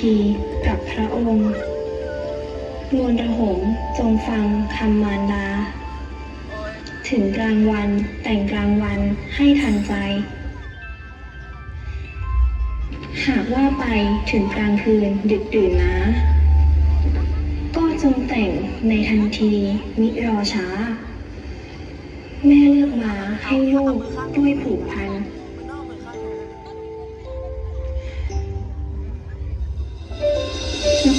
ทีกับพระองค์มวลระหงจงฟังคำมารดา ถึงกลางวันแต่งกลางวันให้ทันใจ หากว่าไปถึงกลางคืนดึกดื่นนะ ก็จงแต่งในทันทีมิรอช้า แม่เลือกมาให้ลูกด้วยผูกพัน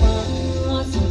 ฟัง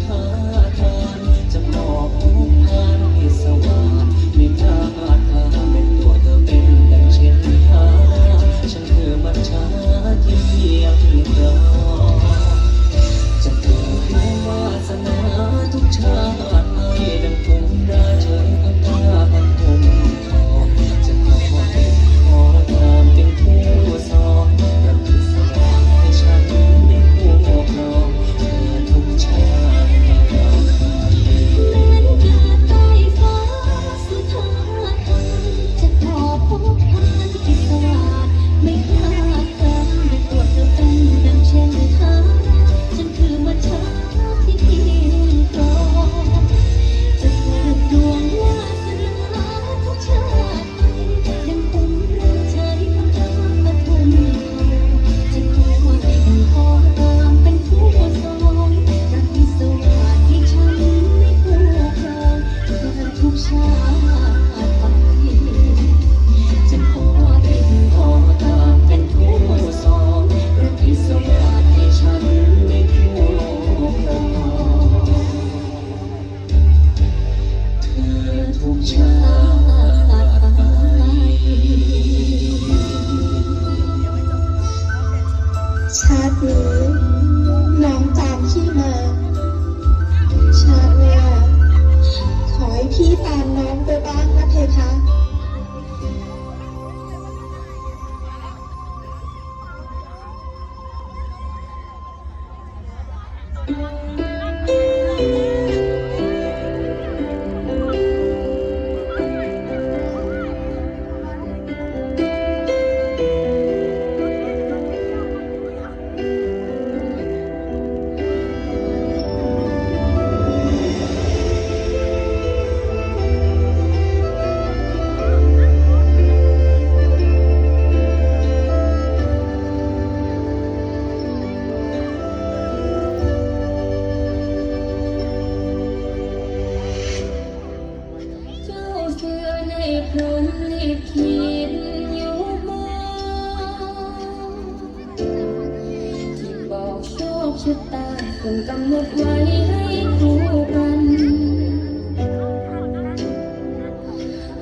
ชะตาคนกำหนดไว้ให้คู่กัน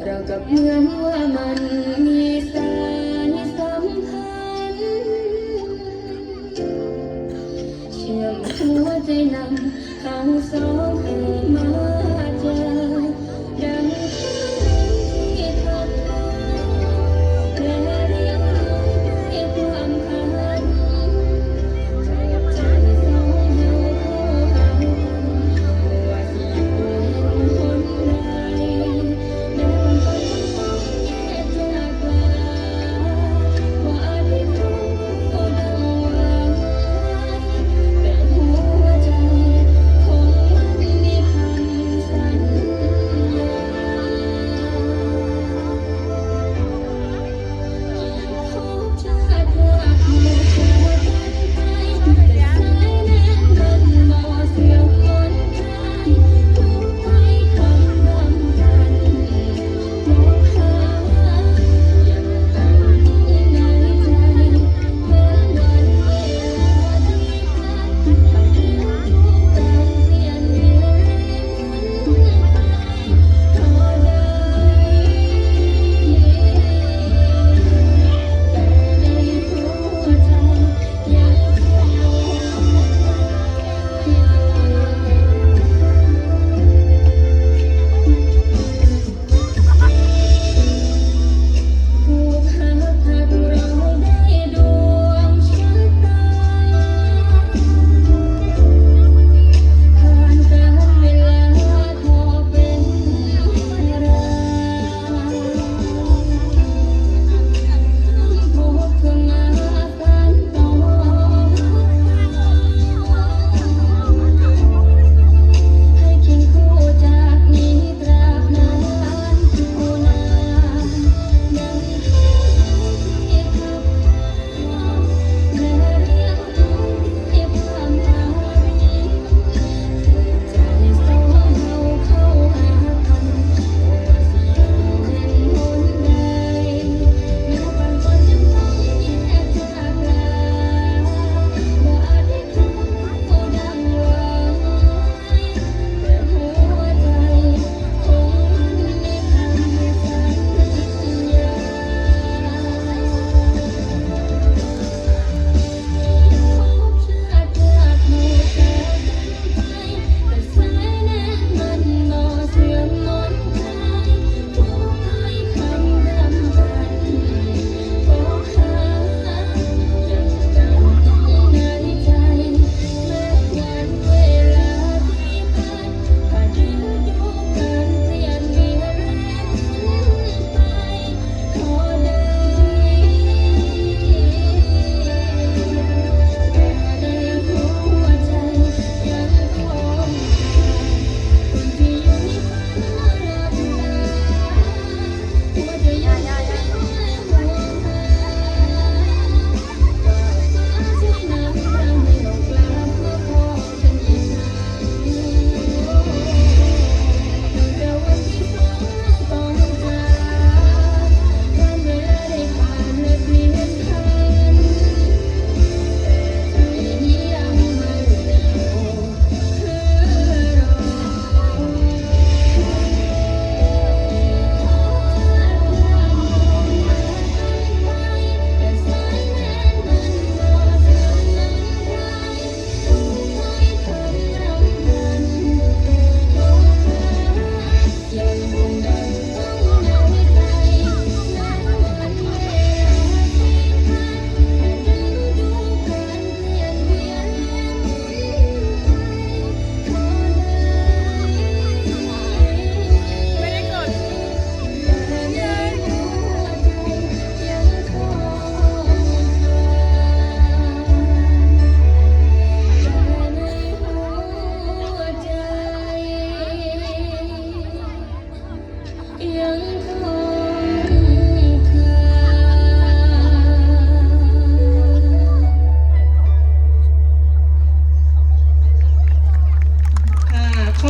เรากับเหมือนว่ามันมีสายสัมพันธ์เชื่อมหัวใจนำเขาสองคน